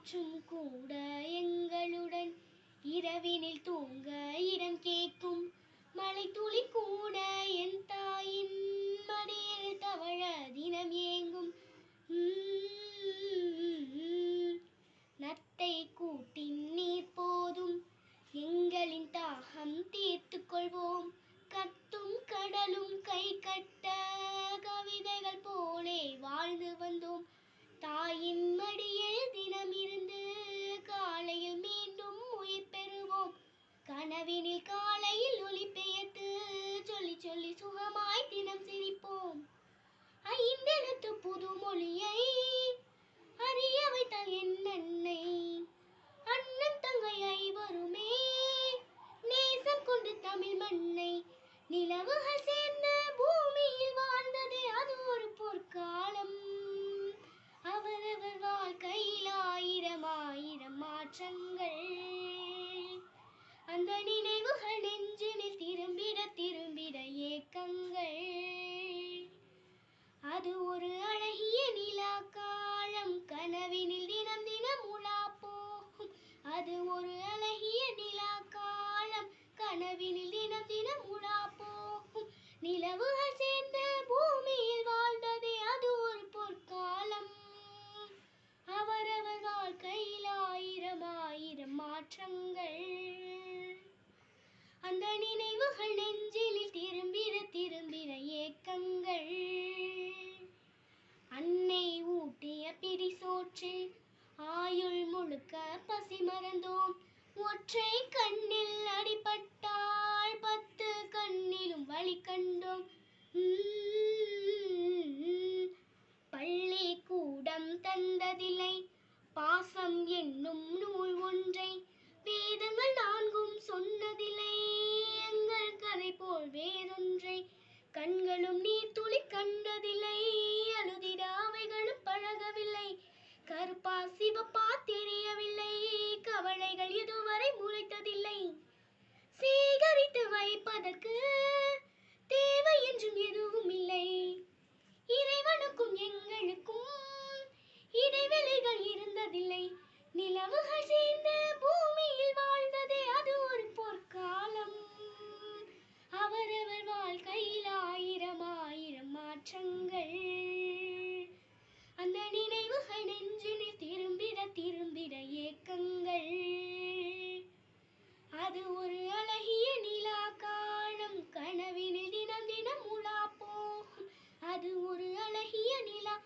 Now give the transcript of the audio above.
காற்றும் கூட எங்களுடன். இரவினில் தூங்க இடம் கேட்கும். மலை துளி புதுமொழியை அறிய வைத்தால் என் அண்ணன் தங்கை ஐவருமே நேசம் கொண்டு தமிழ் மண்ணை நிலவுகள் சேர்ந்த பூமியில் வாழ்ந்ததே அது ஒரு பொற்காலம். அவரவர் வாழ்க்கையில் ஆயிரம் ஆயிரம் மாற்றங்கள் அது ஒரு அழகிய நிலா காலம். கனவினில் தினம் தினம் உலா போகும். நிலவுகள் சேர்ந்த பூமியில் வாழ்ந்ததே அது ஒரு பொற்காலம். அவரவர் வாழ்க்கையில் ஆயிரம் ஆயிரம் மாற்றங்கள். அந்த நினைவுகள் நெஞ்சில் திரும்பிட திரும்பிட ஏக்கங்கள். அன்னை ஊட்டிய பிரிசோற்றில் ஆயுள் முழுக்க மறந்தோம் ஒற்றை கண்ணில் அடிபட்டால் பத்து கண்ணிலும் வழி கண்டோம் உம். பள்ளி கூடம் தந்ததில்லை பாசம் என்னும் நூல் ஒன்றை இடைவெளிகள் இருந்ததில்லை நிலவுகள் சேர்ந்த பூமியில் வாழ்ந்ததே அது ஒரு பொற்காலம். அவரவர் வாழ்க்கையில் ஆயிரம் ஆயிரம் மாற்றங்கள். அந்த நினைவுகள் நெஞ்சினில் திரும்பிட திரும்பிட ஏக்கங்கள். அது ஒரு அழகிய நிலா காலம் கனவினில் தினம் தினம் உலா போகும். அது ஒரு அழகிய நிலா